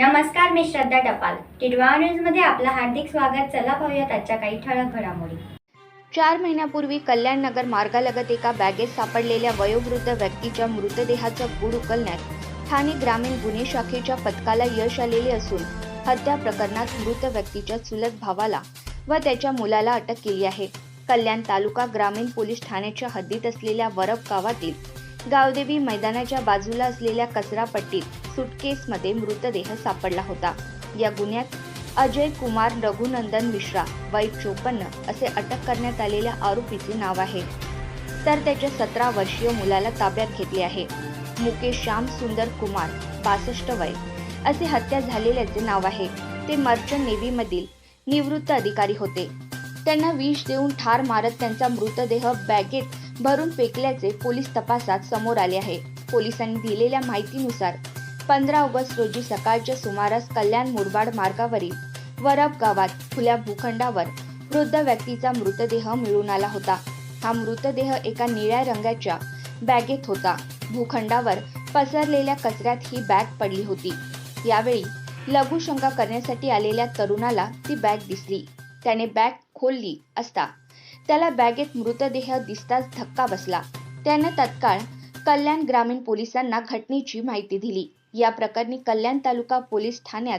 नमस्कार मी श्रद्धा टपाल. टिडवा न्यूजमध्ये आपलं हार्दिक स्वागत. चला पाहूयात आजच्या काही ठळक घडामोडी. चार महिन्यापूर्वी कल्याण नगर मार्गालगत एका बॅगेत सापडलेल्या वयोवृद्ध व्यक्तीच्या मृतदेहाचा गुड उकलण्यात ठाणे ग्रामीण गुन्हे शाखेच्या पथकाला यश आलेले असून हत्या प्रकरणात मृत व्यक्तीच्या चुलत भावाला व त्याच्या मुलाला अटक केली आहे. कल्याण तालुका ग्रामीण पोलीस ठाण्याच्या हद्दीत असलेल्या वरप गावातील गावदेवी मैदानाच्या बाजूला असलेल्या कचरापट्टीत सुटकेसमध्ये मृतदेह सापडला होता. या गुन्ह्यात अजय कुमार रघुनंदन मिश्रा वय चोपन्न असे अटक करण्यात आलेल्या आरोपीचे नाव आहे. तर त्याच्या सतरा वर्षीय मुलाला ताब्यात घेतले आहे. मुकेश श्याम सुंदर कुमार बासष्ट वय असे हत्या झालेल्याचे नाव आहे. ते मर्चंट नेव्हीमधील निवृत्त अधिकारी होते. त्यांना विष देऊन ठार मारत त्यांचा मृतदेह बॅगेत भरून फेकल्याचे पोलीस तपासात समोर आले आहे. पोलिसांनी दिलेल्या माहितीनुसार पंधरा ऑगस्ट रोजी सकाळच्या सुमारास कल्याण मुरबाड मार्गावरील वरब गावात खुल्या भूखंडावर वृद्ध व्यक्तीचा मृतदेह मिळून आला होता. हा मृतदेह एका निळ्या रंगाच्या बॅगेत होता. भूखंडावर पसरलेल्या कचऱ्यात ही बॅग पडली होती. यावेळी लघुशंका करण्यासाठी आलेल्या तरुणाला ती बॅग दिसली. त्याने बॅग खोलली असता त्याला बॅगेत मृतदेह दिसताच धक्का बसला. त्यानं तत्काळ कल्याण ग्रामीण पोलिसांना घटनेची माहिती दिली. या प्रकरणी कल्याण तालुका पोलीस ठाण्यात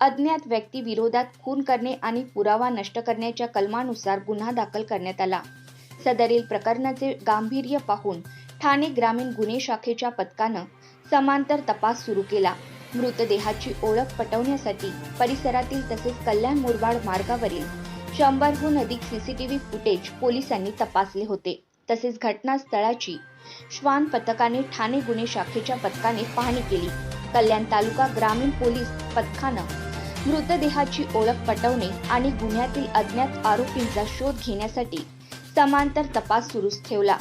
अज्ञात व्यक्ती विरोधात खून करणे आणि पुरावा नष्ट करण्याच्या कलमानुसार गुन्हा दाखल करण्यात आला. सदरील प्रकरणाचे गांभीर्य पाहून ठाणे ग्रामीण गुन्हे शाखेच्या पथकानं समांतर तपास सुरू केला. मृतदेहाची ओळख पटवण्यासाठी परिसरातील तसेच कल्याण मुरबाड मार्गावरील शंभरहून अधिक सीसीटीव्ही फुटेज पोलिसांनी तपासले होते. तसेच घटनास्थळाची श्वान पथकाने ठाणे गुन्हे शाखेच्या पथकाने पाहणी केली. कल्याण तालुका ग्रामीण पोलीस पथकानं मृतदेहाची ओळख पटवणे आणि गुन्ह्यातील अज्ञात आरोपींचा शोध घेण्यासाठी समांतर तपास सुरूच ठेवला.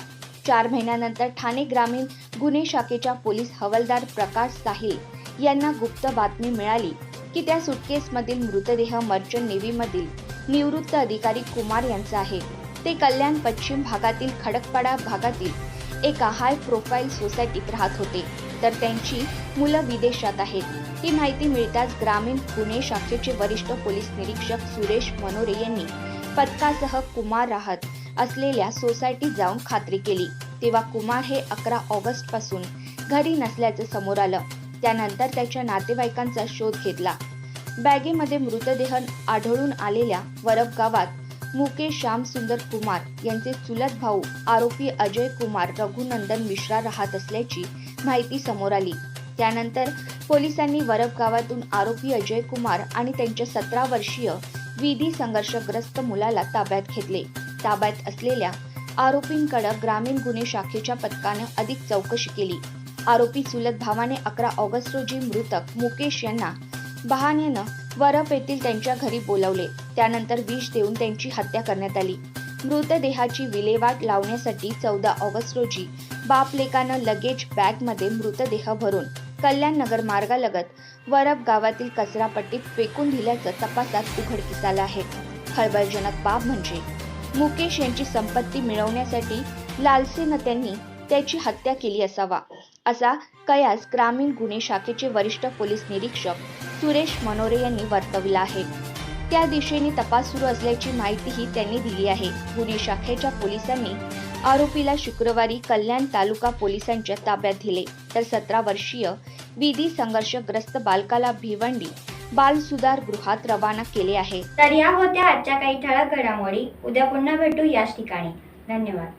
चार महिन्यानंतर ठाणे ग्रामीण गुन्हे शाखेच्या पोलीस हवालदार प्रकाश साहिल यांना गुप्त बातमी मिळाली की त्या सुटकेसमधील मृतदेह मर्चंट नेव्हीमधील निवृत्त अधिकारी कुमार यांचं आहे. ते कल्याण पश्चिम भागातील खडकपाडा भागातील एका हाय प्रोफाईल सोसायटीत राहत होते. तर त्यांची मुलं विदेशात आहेत. ही माहिती मिळताच ग्रामीण गुन्हे शाखेचे वरिष्ठ पोलीस निरीक्षक सुरेश मनोरे यांनी पथकासह कुमार राहत असलेल्या सोसायटीत जाऊन खात्री केली. तेव्हा कुमार हे अकरा ऑगस्टपासून घरी नसल्याचं समोर आलं. त्यानंतर त्याच्या नातेवाईकांचा शोध घेतला. बॅगेमध्ये मृतदेह आढळून आलेल्या वरब गावात मुकेश श्याम सुंदर कुमार यांचे चुलत भाऊ आरोपी अजय कुमार रघुनंदन मिश्रा राहत असल्याची माहिती समोर आली. त्यानंतर पोलिसांनी वरब गावातून आरोपी अजय कुमार आणि त्यांच्या सतरा वर्षीय विधी संघर्षग्रस्त मुलाला ताब्यात घेतले. ताब्यात असलेल्या आरोपींकडे ग्रामीण गुन्हे शाखेच्या पथकाने अधिक चौकशी केली. आरोपी चुलत भावाने अकरा ऑगस्ट रोजी मृतक मुकेश यांना बहाण्यानं वरप येथील त्यांच्या घरी बोलावले. त्यानंतर विष देऊन त्यांची हत्या करण्यात आली. मृतदेहाची विल्हेवाट लावण्यासाठी चौदा ऑगस्ट रोजी बापलेकानं लगेज बॅगमध्ये मृतदेह भरून कल्याण नगर मार्गालगत वरप गावातील कचरापट्टीत फेकून दिल्याचं तपासात उघडकीस आलं आहे. खळबळजनक बाब म्हणजे मुकेश यांची संपत्ती मिळवण्यासाठी लालसेनं त्यांनी त्याची हत्या केली असावा. असा कयास ग्रामीण गुन्हे शाखेचे वरिष्ठ पोलीस निरीक्षक सुरेश मनोरे यांनी वर्तविला आहे. त्या दिशेने तपास सुरू असल्याची माहितीही त्यांनी दिली आहे. गुन्हे शाखेच्या पोलिसांनी आरोपीला शुक्रवारी कल्याण तालुका पोलिसांच्या ताब्यात दिले. तर सतरा वर्षीय विधी संघर्षग्रस्त बालकाला भिवंडी बाल सुधार गृहात रवाना केले आहे. तर या होत्या आजच्या काही ठळक घडामोडी. उद्या पुन्हा भेटू याच ठिकाणी. धन्यवाद.